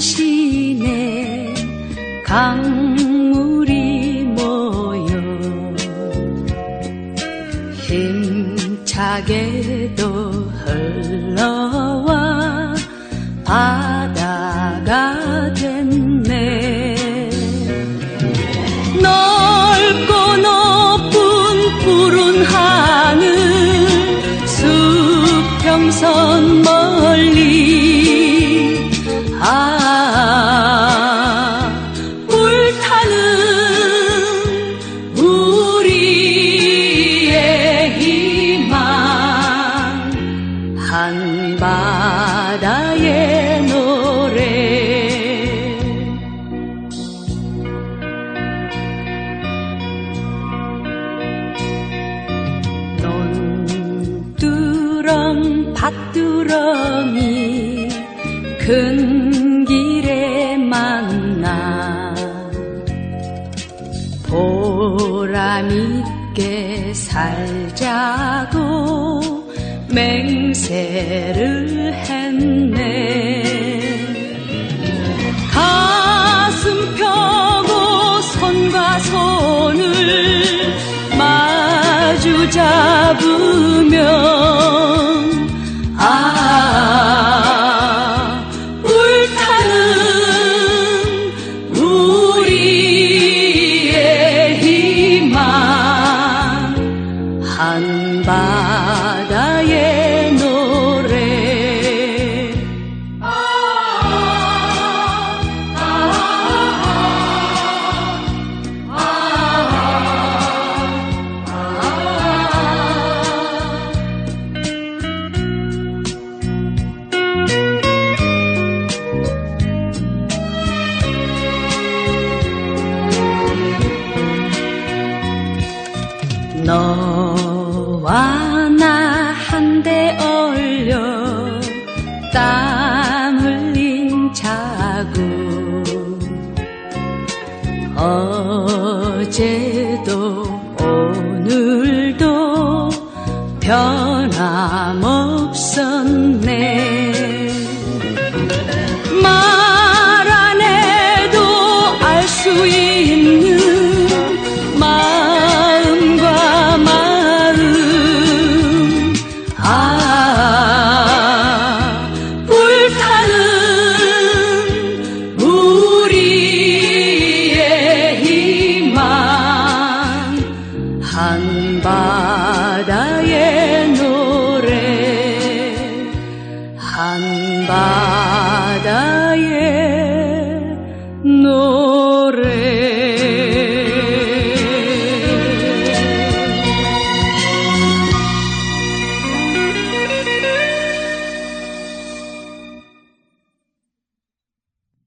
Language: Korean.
당신의 강물이 모여 힘차게도 흘러와 바다가 밭두렁이 큰 길에 만나 보람있게 살자고 맹세를 했네. 가슴 펴고 손과 손을 마주 잡으 바다의 노래 너와 나 한데 얼려 땀 흘린 자국. 어제도 오늘도 변함없었네